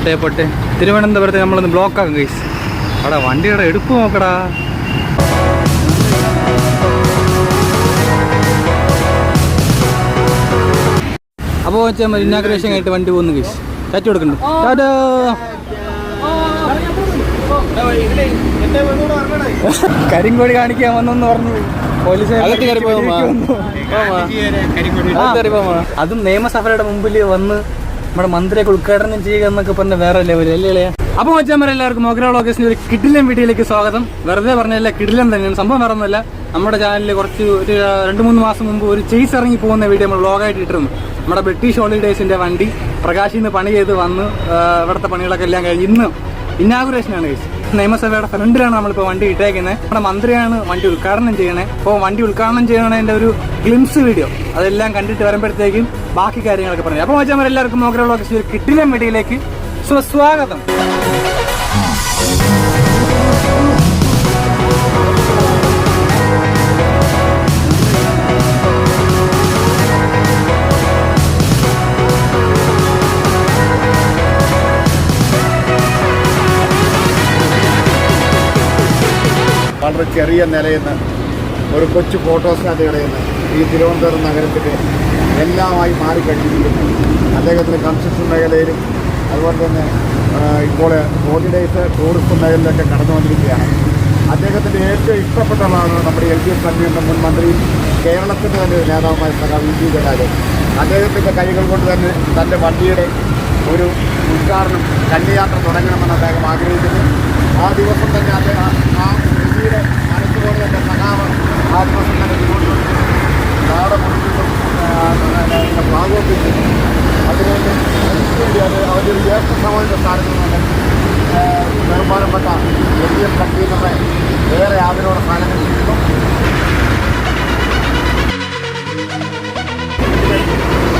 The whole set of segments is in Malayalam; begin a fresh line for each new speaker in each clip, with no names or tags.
പോട്ടെ പോട്ടെ. തിരുവനന്തപുരത്ത് നമ്മളൊന്ന് ബ്ലോക്ക് ആക്കും ഗൈസ് അവിടെ വണ്ടിയുടെ എടുപ്പ് നോക്കടാ. അപ്പോൾ വെച്ചാൽ ഇന്നാഗ്രേഷൻ കഴിഞ്ഞിട്ട് വണ്ടി പോകുന്നു ഗൈസ് ചാറ്റ് കൊടുക്കുന്നുണ്ട് ടാറ്റാ. കരിങ്കോടി കാണിക്കാൻ വന്നെന്ന് പറഞ്ഞു. പോലീസ്? അതും നിയമസഭയുടെ മുമ്പിൽ വന്ന് നമ്മുടെ മന്ത്രിയൊക്കെ ഉദ്ഘാടനം ചെയ്യുക എന്നൊക്കെ പറഞ്ഞ വേറെ ലെവൽ അല്ലേ അപ്പോൾ വെച്ചാൽ എല്ലാവർക്കും മോഗ്ര വ്ളോഗേഴ്സിന്റെ ഒരു കിഡിലം വീഡിയോയിലേക്ക് സ്വാഗതം. വെറുതെ പറഞ്ഞല്ല കിഡിലം തന്നെയാണ്. സംഭവം വേറെ ഒന്നുമല്ല. നമ്മുടെ ചാനലിൽ കുറച്ച് ഒരു രണ്ട് മൂന്ന് മാസം മുമ്പ് ഒരു ചേസ് ഇറങ്ങി പോകുന്ന വീഡിയോ നമ്മൾ വ്ളോഗായിട്ട് ഇട്ടിരുന്നു. നമ്മുടെ ബ്രിട്ടീഷ് ഹോളിഡേസിന്റെ വണ്ടി പ്രകാശിന്ന് പണി ചെയ്ത് വന്ന് ഇവിടുത്തെ പണികളൊക്കെ എല്ലാം കഴിഞ്ഞ് ഇന്ന് ഇന്നാഗുറേഷനാണ് കഴിച്ച് നിയമസഭയുടെ ഫ്രണ്ടിലാണ് നമ്മളിപ്പോൾ വണ്ടി ഇട്ടേക്കുന്നത് നമ്മുടെ മന്ത്രിയാണ് വണ്ടി ഉദ്ഘാടനം ചെയ്യണേ. അപ്പോൾ വണ്ടി ഉദ്ഘാടനം ചെയ്യണതിന്റെ ഒരു ഗ്ലിംസ് വീഡിയോ അതെല്ലാം കണ്ടിട്ട് വരുമ്പോഴത്തേക്കും ബാക്കി കാര്യങ്ങളൊക്കെ പറഞ്ഞു. അപ്പോൾ വെച്ചാൽ എല്ലാവർക്കും നോക്കാനുള്ള ഒരു കിട്ടില്ല വീഡിയോയിലേക്ക് സുസ്വാഗതം.
വളരെ ചെറിയ നിലയിൽ നിന്ന് ഒരു കൊച്ചു ഫോട്ടോസ്റ്റാറ്റ് കടയിൽ നിന്ന് ഈ തിരുവനന്തപുരം നഗരത്തിൽ എല്ലാമായി മാറിക്കഴിഞ്ഞിരിക്കുന്നു. അദ്ദേഹത്തിന് കൺസ്ട്രക്ഷൻ മേഖലയിലും അതുപോലെ തന്നെ ഇപ്പോൾ ഹോളിഡേയ്സ് ടൂറിസം മേഖലയിലൊക്കെ കടന്നു വന്നിരിക്കുകയാണ്. അദ്ദേഹത്തിന്റെ ഏറ്റവും ഇഷ്ടപ്പെട്ട ആളാണ് നമ്മുടെ എൽ ഡി എഫ് കൺവീനർ മുൻ മന്ത്രിയും കേരളത്തിന്റെ തന്നെ ഒരു നേതാവുമായ സഖാവ് വി ജി ജയരാജൻ. അദ്ദേഹത്തിന്റെ കൈകൾ കൊണ്ട് തന്നെ തന്റെ വണ്ടിയുടെ ഒരു ഉദ്ഘാടനം കന്യയാത്ര തുടങ്ങണമെന്ന് അദ്ദേഹം ആഗ്രഹിക്കുന്നു. ആ ദിവസം തന്നെ അദ്ദേഹം ആ വ്യക്തിയുടെ മനസ്സുകൊണ്ട് തന്നെ സഖാവ് ആ ദിവസം തന്നെ തിരുവനന്തപുരത്ത് നാട് മുഴുവനും ഭാഗവത്തിക്കുന്നു അതുകൊണ്ട് അത് അവരുടെ ജ്യേഷ്ഠ സമാജ സ്ഥാനത്ത് നിന്ന് ബഹുമാനപ്പെട്ട എൽ ഡി എഫ് കൺവീനറെ ഏറെ ആദരവോടെ സ്ഥാനം ചെയ്യുന്നു ഉദയൻ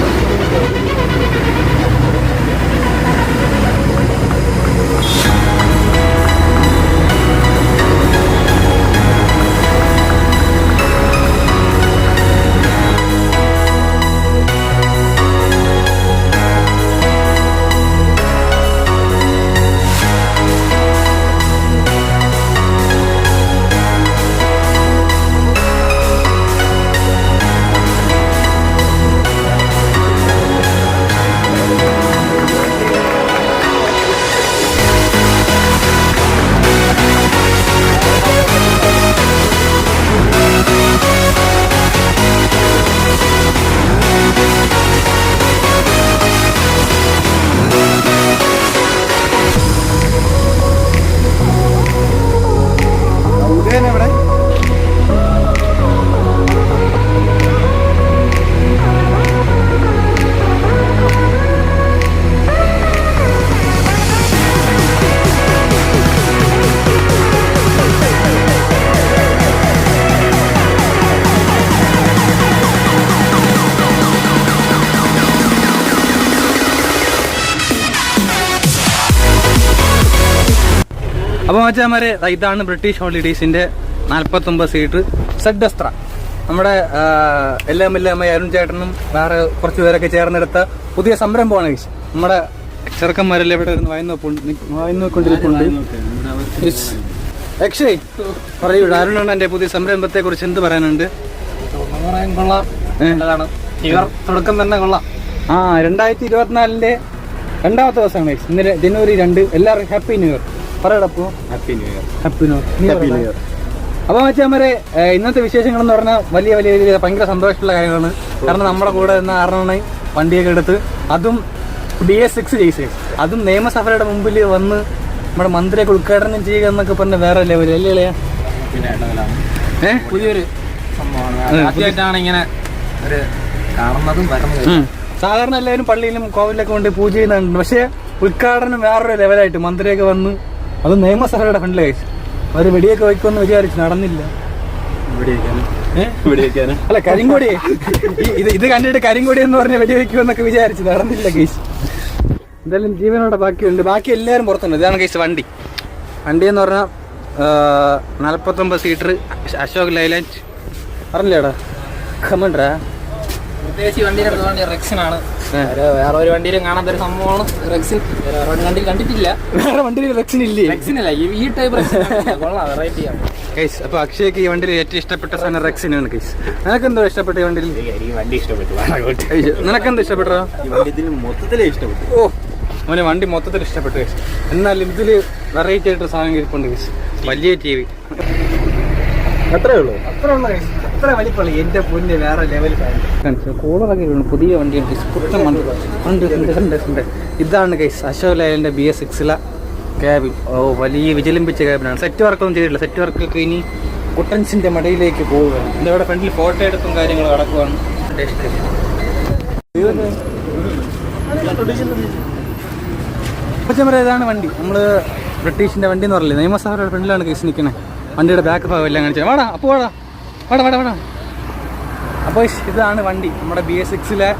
അപ്പോൾ മച്ചാമാരെ ഇതാണ് ബ്രിട്ടീഷ് ഹോളിഡേയ്സിന്റെ നാൽപ്പത്തൊമ്പത് സീറ്റ് സെഡ് അസ്ത്ര നമ്മുടെ എല്ലാം എല്ലാം അരുൺ ചേട്ടനും വേറെ കുറച്ച് പേരൊക്കെ ചേർന്നെടുത്ത പുതിയ സംരംഭമാണ് guys. നമ്മുടെ ചെറുക്കന്മാരെല്ലാം ഇവിടെ ഇരുന്ന് വായന വായനക്കൊണ്ടിരിക്കുന്നുണ്ട് അക്ഷയ് പറയൂ അരുണാണ് എന്റെ പുതിയ സംരംഭത്തെ കുറിച്ച് എന്ത് പറയാനുണ്ട്?
കൊള്ളാം ഇവർ തുടക്കം തന്നെ കൊള്ളാം.
ആ രണ്ടായിരത്തി ഇരുപത്തിനാലിന്റെ രണ്ടാമത്തെ ദിവസമാണ് ഇന്നലെ ഇന്ന് ജനുവരി രണ്ട്. എല്ലാവർക്കും happy new year പറയടപ്പോ
happy new year
happy new year അപ്പോൾ വെച്ചാൽ ഇന്നത്തെ വിശേഷങ്ങൾ എന്ന് പറഞ്ഞാൽ വലിയ വലിയ വലിയ ഭയങ്കര സന്തോഷമുള്ള കാര്യങ്ങളാണ്. കാരണം നമ്മുടെ കൂടെ നിന്ന് ആറണ വണ്ടിയൊക്കെ എടുത്ത്. അതും ഡി എസ് സിക്സ് ജയിസ്. അതും നിയമസഭയുടെ മുമ്പിൽ വന്ന് നമ്മുടെ മന്ത്രിയൊക്കെ ഉദ്ഘാടനം ചെയ്യുക എന്നൊക്കെ പറഞ്ഞ വേറെ ലെവൽ അല്ലേ ഏ?
പുതിയൊരു സംഭവമാണ്. ഇങ്ങനെ ഒരു കാണുന്നതും വരുന്നതും.
സാധാരണ എല്ലാവരും പള്ളിയിലും കോവിലൊക്കെ കൊണ്ട് പൂജ ചെയ്യുന്നുണ്ട്. പക്ഷേ ഉദ്ഘാടനം വേറൊരു ലെവലായിട്ട് മന്ത്രിയൊക്കെ വന്ന് അത് നിയമസഭയുടെ ഫണ്ട് കഴിച്ചു അവർ വെടിയൊക്കെ വയ്ക്കുമെന്ന് വിചാരിച്ചു നടന്നില്ല? അല്ല കരിങ്കൊടി. ഇത് ഇത് കണ്ടിട്ട് കരിങ്കൊടി എന്ന് പറഞ്ഞ വെടിവെക്കുമെന്നൊക്കെ വിചാരിച്ചു നടന്നില്ല കേസ് എന്തായാലും ജീവനോടെ ബാക്കിയുണ്ട്. ബാക്കി എല്ലാവരും പുറത്തുണ്ട്. ഇതാണ് കേസ് വണ്ടി. വണ്ടി എന്ന് പറഞ്ഞാൽ നാൽപ്പത്തൊമ്പത് സീറ്റർ അശോക് ലൈലാൻഡ്. പറഞ്ഞില്ലേടാ? കമണ്ടാ
പ്രത്യേകിച്ച് ഈ വണ്ടിയുടെ വണ്ടി റെക്സിനാണ്.
ഏ.
ഒരു വേറെ ഒരു വണ്ടിയിലും കാണാത്ത ഒരു സംഭവമാണ് റെക്സിൻ വേറെ ഒരു വണ്ടി കണ്ടിട്ടില്ല.
വേറെ വണ്ടിയിൽ റെക്സിൻ ഇല്ലേ
റെക്സിനല്ല ഈ- ഈ ടൈപ്പ് റെക്സിൻ കൊള്ളാം വെറൈറ്റി ആണ്.
കേസ് അപ്പൊ അക്ഷയ്ക്ക് ഈ വണ്ടിയിൽ ഏറ്റവും ഇഷ്ടപ്പെട്ട സാധനം റെക്സിനാണ് കേസ്. നിനക്കെന്തോ ഇഷ്ടപ്പെട്ട ഈ വണ്ടിയിൽ?
ഈ വണ്ടി ഇഷ്ടപ്പെട്ടു.
നിനക്കെന്തോ ഇഷ്ടപ്പെട്ടോ?
ഈ വണ്ടി മൊത്തത്തിലേ ഇഷ്ടപ്പെട്ടു.
ഓ അവന് വണ്ടി മൊത്തത്തിൽ ഇഷ്ടപ്പെട്ടു കേസ്. എന്നാലും ഇതിൽ വെറൈറ്റി ആയിട്ട് സാധനം ഇരിപ്പുണ്ട് കേസ്. വലിയ ടി വി.
അത്രേ ഉള്ളൂ.
അത്ര ഉള്ള കേസ്. അത്ര വലിപ്പമുള്ള എന്റെ പൊന്നെ വേറെ ലെവൽ കൂളറൊക്കെ വീണു പുതിയ വണ്ടിയാണ്. കേസ് പുത്തൻ വണ്ടി. ഉണ്ട് ഉണ്ട് ഉണ്ട് ഉണ്ട് ഇതാണ് കേസ് അശോക് ലൈലിന്റെ ബി എസ് സിക്സിലെ ക്യാബിൻ ഓ വലിയ വിജലിമ്പിച്ച ക്യാബിനാണ് സെറ്റ് വർക്കൊന്നും ചെയ്തിട്ടില്ല. സെറ്റ് വർക്കൊക്കെ ഇനി കുട്ടൻസിന്റെ മടയിലേക്ക് പോവുകയാണ്. ഇവിടെ ഫ്രണ്ടിൽ ഫോട്ടോ എടുത്തും കാര്യങ്ങളും നടക്കുവാണ്. പച്ചമര ഇതാണ് വണ്ടി. നമ്മൾ ബ്രിട്ടീഷിന്റെ വണ്ടി എന്ന് പറയില്ലേ നിയമസഭയുടെ ഫ്രണ്ടിലാണ് കേസ് നിൽക്കുന്നത് വണ്ടിയുടെ ബാക്ക് ഭാഗം എല്ലാം കാണിച്ചത് വാടാ അപ്പോൾ വാടാ. വാടാ വാടാ വാടാ. അപ്പോൾ ഇതാണ് വണ്ടി. നമ്മുടെ ബി എസ് സിക്സിലെ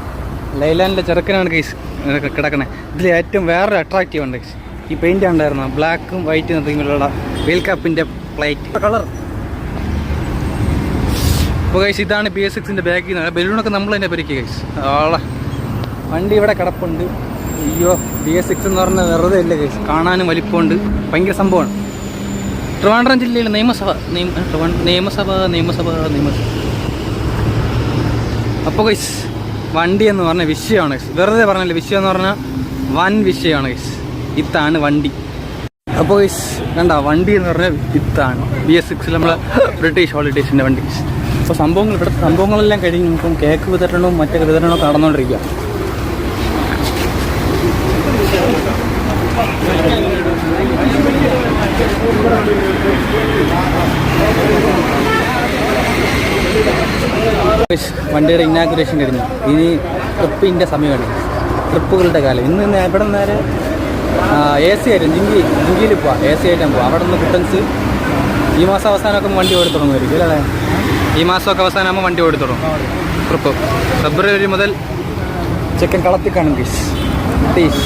ലൈലാൻഡിലെ ചെറുക്കനാണ് കേസ് കിടക്കണേ. ഇതിൽ ഏറ്റവും വേറൊരു അട്രാക്റ്റീവ് ഉണ്ട് കേസ് ഈ പെയിന്റ് ഉണ്ടായിരുന്നു ബ്ലാക്കും വൈറ്റും തമ്മിലുള്ള വെയിൽ കപ്പിന്റെ പ്ലേറ്റ് കളർ അപ്പോൾ കൈസ് ഇതാണ് ബി എസ് സിക്സിന്റെ ബാക്കിൽ നിന്ന് ബലൂണൊക്കെ നമ്മൾ തന്നെ പരിക്കുക കൈസ് ആളെ. വണ്ടി ഇവിടെ കിടപ്പുണ്ട്. അയ്യോ ബി എസ് സിക്സ് എന്ന് പറഞ്ഞാൽ വെറുതെ ഇല്ല കേസ് കാണാനും വലിപ്പമുണ്ട്. ഭയങ്കര സംഭവമാണ്. ട്രിവാൻഡ്രം ജില്ലയിൽ നിയമസഭ നിയമസഭ നിയമസഭ നിയമസഭ അപ്പോൾ ഗൈസ് വണ്ടി എന്ന് പറഞ്ഞ വിഷയമാണ് ഗൈസ് വെറുതെ പറഞ്ഞില്ല വിഷയം എന്ന് പറഞ്ഞാൽ വൻ വിഷയമാണ് ഗൈസ് ഇത്താണ് വണ്ടി. അപ്പോൾ ഗൈസ് കണ്ട വണ്ടി എന്ന് പറഞ്ഞാൽ ഇത്താണ്. ബി എസ് സിക്സിൽ നമ്മളെ ബ്രിട്ടീഷ് ഹോളിഡേസിന്റെ വണ്ടി അപ്പോൾ സംഭവങ്ങൾ ഇവിടെ സംഭവങ്ങളെല്ലാം കഴിഞ്ഞ് ഇപ്പം കേക്ക് വിതരണവും മറ്റൊക്കെ വിതരണവും നടന്നുകൊണ്ടിരിക്കുക ഗൈസ്, വണ്ടിയുടെ ഇനാഗുറേഷൻ കഴിഞ്ഞു. ഇനി ട്രിപ്പിന്റെ സമയമാണ്. ട്രിപ്പുകളുടെ കാലം. ഇന്ന് ഇന്ന് എവിടെ നേരെ? എ സി ആയിരുന്നു ജിങ്കി ജിങ്കിയിൽ പോവാം. എ സി ആയിട്ടാണ് പോവാം. അവിടെ നിന്ന് കുട്ടൻസ് ഈ മാസം അവസാനമൊക്കെ വണ്ടി ഓടി തുടങ്ങുമായിരിക്കും അല്ലേ? ഈ മാസമൊക്കെ അവസാനമാകുമ്പോൾ വണ്ടി ഓടി തുടങ്ങും. ട്രിപ്പ് ഫെബ്രുവരി മുതൽ ചെക്കൻ കളത്തി കാണും ഗീസ് ടീസ്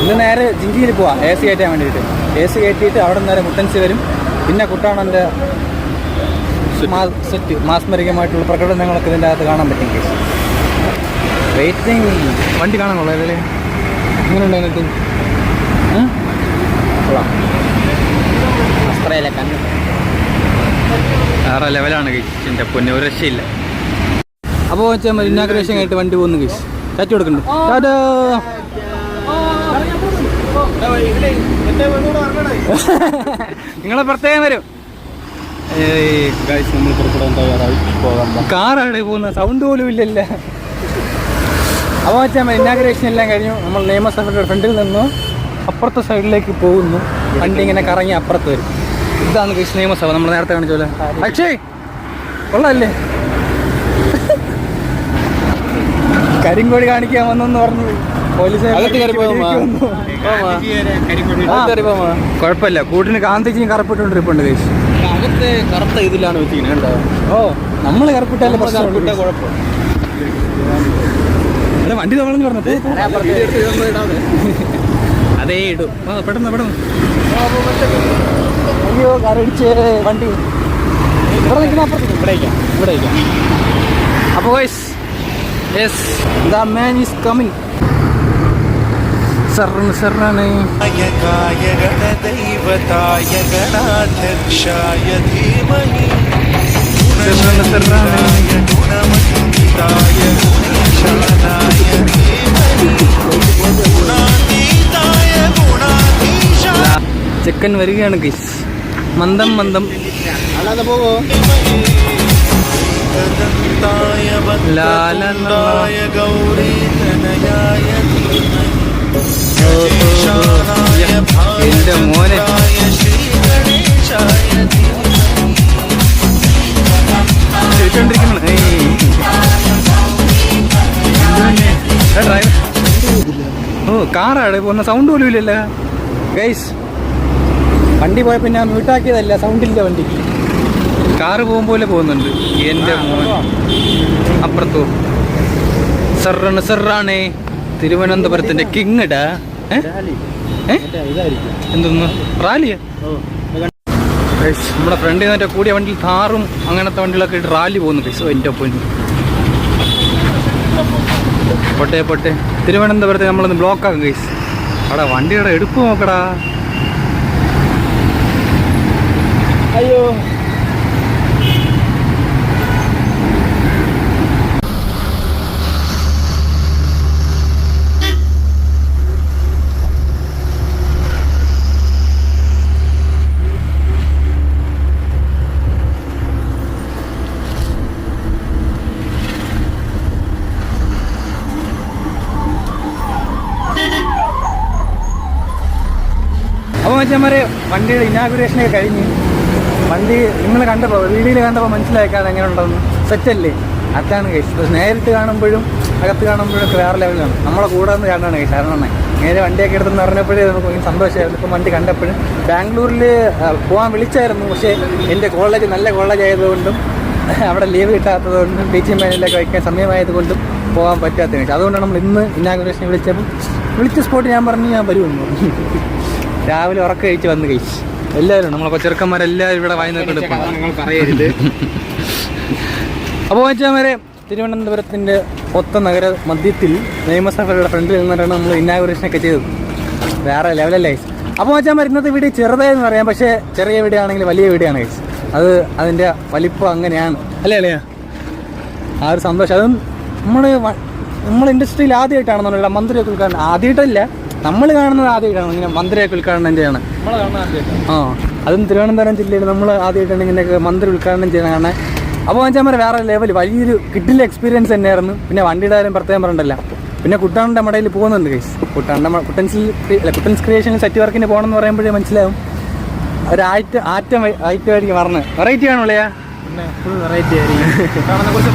ഇന്ന് നേരെ ജിങ്കിയിൽ പോവാം. എ സി കയറ്റാൻ വേണ്ടിയിട്ട്. എ സി കയറ്റിയിട്ട് അവിടെ നിന്ന് നേരെ കുട്ടൻസ് വരും. പിന്നെ കുട്ടാണന്റെ സെറ്റ് മാസ്മരികമായിട്ടുള്ള പ്രകടനങ്ങളൊക്കെ ഇതിന്റെ അകത്ത് കാണാൻ പറ്റും. വെയിറ്റിംഗ് വണ്ടി കാണാൻ കൊള്ളാം എങ്ങനെയുണ്ട് അതിനകത്ത്? വേറെ ലെവലാണ് കേസ് എന്റെ പൊന്നെ ഒരു രക്ഷയില്ല. അപ്പോൾ വെച്ചാൽ ഇന്നാഗ്രേഷൻ ആയിട്ട് വണ്ടി പോകുന്നു കേസ് ചാറ്റി കൊടുക്കുന്നുണ്ട് ടാറ്റാ. നിങ്ങളെ പ്രത്യേകം വരും.
നമ്മൾ പുറപ്പെടാൻ തയ്യാറായി. പോകാം
കാറാണ് പോകുന്നത് സൗണ്ട് പോലും ഇല്ലല്ല? അപ്പോൾ വെച്ചാൽ ഇന്നാഗ്രേഷൻ എല്ലാം കഴിഞ്ഞു. നമ്മൾ നിയമസഭയുടെ ഫ്രണ്ടിൽ നിന്നു. അപ്പുറത്തെ സൈഡിലേക്ക് പോകുന്നു. വണ്ടി ഇങ്ങനെ കറങ്ങി അപ്പുറത്ത് വരും. ഇതാണ് കൃഷി നിയമസഭ. നമ്മൾ നേരത്തെ കാണിച്ചോലെ പോലെ. അക്ഷയ് കൊള്ളല്ലേ? കരിങ്കോടി കാണിക്കാൻ വന്നെന്ന് പറഞ്ഞു. പോലീസ്. കുഴപ്പമില്ല. കൂട്ടിന് കാന്തിജിയും കറപ്പിട്ടുകൊണ്ടിരിപ്പുണ്ട് കേസ്
അകത്തെ കറുത്ത ഇതിലാണ് വെച്ചിരിക്കുന്നത് കേട്ടോ
ഓ നമ്മൾ കറുപ്പിട്ടാലും
കറുപ്പിട്ട കുഴപ്പം.
വണ്ടി തവളഞ്ഞു പറഞ്ഞു അതേ ഇടും. പെട്ടെന്ന് പെട്ടെന്ന് അയ്യോ കരടിച്ച് വണ്ടി. ഇവിടെ നിൽക്കുന്ന അപ്പുറത്ത് ഇവിടേക്കാം ഇവിടേക്കാം. അപ്പോൾ yes the man is coming Sarna സർണ
സർന്ന്
ചെക്കൻ വരികയാണ് ഗൈസ്. മന്ദം മന്ദം.
അല്ലാതെ പോവോ
ലാലനായ ഗൗരി
തനയായ മോനെ. ഓ കാറാണ്. പോകുന്ന സൗണ്ട് പോലും ഇല്ലല്ലോ. ഗൈസ് വണ്ടി പോയ പിന്നെ മ്യൂട്ടാക്കിയതല്ല സൗണ്ടില്ല വണ്ടി. കാറ് പോകുമ്പോലെ പോകുന്നുണ്ട്. എന്റെ മോൻ. അപ്പുറത്തോ. സർറാണ് സർറാണേ. തിരുവനന്തപുരത്തിന്റെ കിങ്ങടാ എന്തൊന്ന്? റാലിയാ നമ്മുടെ ഫ്രണ്ടിൽ നിന്നിട്ട് കൂടിയ വണ്ടിയിൽ താറും അങ്ങനത്തെ വണ്ടികളൊക്കെ ഇട്ട് റാലി പോകുന്നു പൈസ എന്റെ ഒപ്പം പൊട്ടെ പൊട്ടെ. തിരുവനന്തപുരത്ത് നമ്മളൊന്ന് ബ്ലോക്ക് ആക്കും ഗൈസ് അവിടെ വണ്ടിയുടെ എടുപ്പ് നോക്കടാ. അയ്യോ. മച്ചന്മാരെ വണ്ടിയുടെ ഇനാഗുറേഷനൊക്കെ കഴിഞ്ഞ് വണ്ടി നിങ്ങൾ കണ്ടപ്പോൾ വീഡിയോയിൽ കണ്ടപ്പോൾ മനസ്സിലാക്കാതെ എങ്ങനെ ഉണ്ടെന്ന് സെറ്റല്ലേ? അതാണ് കേസ് ഇപ്പോൾ നേരിട്ട് കാണുമ്പോഴും അകത്ത് കാണുമ്പോഴും വേറെ ലെവലാണ് നമ്മളെ കൂടെ നിന്ന് കാണാണ് കേസ് കാരണം നേരെ വണ്ടിയൊക്കെ എടുത്തെന്ന് പറഞ്ഞപ്പോഴേ നമുക്ക് സന്തോഷമായിരുന്നു. ഇപ്പം വണ്ടി കണ്ടപ്പോഴും ബാംഗ്ലൂരിൽ പോകാൻ വിളിച്ചായിരുന്നു. പക്ഷേ എന്റെ കോളേജ് നല്ല കോളേജ് ആയതുകൊണ്ടും അവിടെ ലീവ് കിട്ടാത്തതുകൊണ്ടും ടീച്ചിങ് മേനിലൊക്കെ വയ്ക്കാൻ സമയമായതുകൊണ്ടും പോകാൻ പറ്റാത്ത അതുകൊണ്ടാണ് നമ്മൾ ഇന്ന് ഇനാഗുറേഷൻ വിളിച്ചപ്പോൾ വിളിച്ച സ്പോട്ട് ഞാൻ പറഞ്ഞു ഞാൻ വരുമെന്ന് രാവിലെ ഉറക്കം കഴിച്ച് വന്ന് കഴിച്ച്. എല്ലാവരും നമ്മളെ കൊച്ചെറുക്കന്മാരെല്ലാവരും ഇവിടെ വായി
നിങ്ങൾ പറയരുത്.
അപ്പോൾ വെച്ചാൽ തിരുവനന്തപുരത്തിന്റെ ഒത്ത നഗര മധ്യത്തിൽ നിയമസഭയുടെ ഫ്രണ്ടിൽ നിന്നിട്ടാണ് നമ്മൾ ഇന്നാഗുറേഷൻ ഒക്കെ ചെയ്തത്. വേറെ ലെവലല്ലേ അപ്പോൾ വെച്ചാൽ ഇന്നത്തെ വീഡിയോ ചെറുതായെന്ന് പറയാം. പക്ഷേ ചെറിയ വീഡിയോ ആണെങ്കിൽ വലിയ വീഡിയോ ആണ്. അത് അതിന്റെ വലിപ്പം അങ്ങനെയാണ്. അല്ലേ അല്ലേ ആ ഒരു സന്തോഷം. അതും നമ്മൾ നമ്മൾ ഇൻഡസ്ട്രിയിൽ ആദ്യമായിട്ടാണെന്നുള്ള മന്ത്രിയൊക്കെ ഒക്കെ ആദ്യമായിട്ടല്ല നമ്മൾ കാണുന്നത് ആദ്യമായിട്ടാണ്. ഇങ്ങനെ മന്ത്രിയൊക്കെ ഉദ്ഘാടനം ചെയ്യണം ആ അതും തിരുവനന്തപുരം ജില്ലയിൽ നമ്മൾ ആദ്യമായിട്ടാണ് ഇങ്ങനെയൊക്കെ മന്ത്രി ഉദ്ഘാടനം ചെയ്യണം കാണാൻ അപ്പോൾ വെച്ചാൽ വേറെ ലെവൽ വലിയൊരു കിട്ടില്ല എക്സ്പീരിയൻസ് തന്നെയായിരുന്നു. പിന്നെ വണ്ടിയുടെ കാര്യം പ്രത്യേകം പറഞ്ഞിട്ടല്ല പിന്നെ കുട്ടാണ്ടെ മടയിൽ പോകുന്നുണ്ട് കേസ് കുട്ടാണ്ടെ കുട്ടൻസിൽ അല്ല കുട്ടൻസ് ക്രിയേഷനിൽ സെറ്റ് വർക്കിന് പോകണമെന്ന് പറയുമ്പോഴേ മനസ്സിലാവും. ഒരു ആറ്റ ആറ്റം ഐറ്റമായിരിക്കും പറഞ്ഞത് വെറൈറ്റി ആണുള്ളയാ
ഫുൾ വെറൈറ്റി ആയിരിക്കും. കുറിച്ച്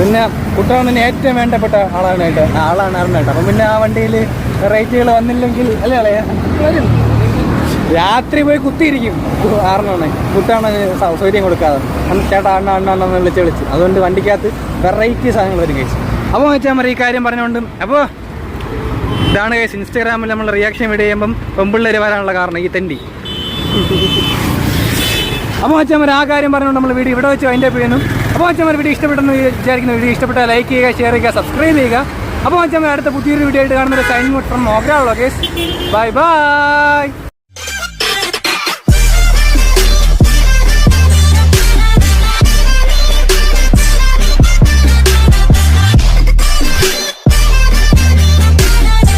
പിന്നെ കുട്ടനാടിന് ഏറ്റവും വേണ്ടപ്പെട്ട ആളാണ് കേട്ടോ ആളാണ് കേട്ടോ അപ്പം പിന്നെ ആ വണ്ടിയിൽ റേറ്റുകൾ വന്നില്ലെങ്കിൽ അല്ലേ അളയ വരും. രാത്രി പോയി കുത്തിയിരിക്കും ആറിനാണ്. കുട്ടാണ് സൗകര്യം കൊടുക്കാതെ. അന്ന് ചേട്ടാ അണ്ണ അണ്ണ അണ്ണ എന്ന് വിളിച്ച് വിളിച്ച്. അതുകൊണ്ട് വണ്ടിക്കകത്ത് വെറൈറ്റി സാധനങ്ങൾ വരും കഴിച്ചു അപ്പോൾ വെച്ചാൽ മതി ഈ കാര്യം പറഞ്ഞുകൊണ്ട്. അപ്പോൾ ഇതാണ് കേസ് ഇൻസ്റ്റാഗ്രാമിൽ നമ്മൾ റിയാക്ഷൻ വീഡിയോ ചെയ്യുമ്പം പെമ്പിള്ളേർ വരാനുള്ള കാരണം ഈ തെണ്ടി. അപ്പോൾ അച്ഛന്മാർ ആ കാര്യം പറഞ്ഞുകൊണ്ട് നമ്മൾ വീഡിയോ ഇവിടെ വെച്ച് അതിന്റെ ചെയ്യുന്നു. അപ്പോൾ അച്ഛന്മാർ വീഡിയോ ഇഷ്ടപ്പെട്ടെന്ന് വിചാരിക്കുന്ന വീഡിയോ ഇഷ്ടപ്പെട്ടാൽ ലൈക്ക് ചെയ്യുക ഷെയർ ചെയ്യുക സബ്സ്ക്രൈബ് ചെയ്യുക. അപ്പോൾ അച്ഛന്മാർ അടുത്ത പുതിയൊരു വീഡിയോ ആയിട്ട് കാണുന്ന ഒരു സൈൻ മുട്ടം വ്ളോഗേഴ്സ് ബൈ ബൈ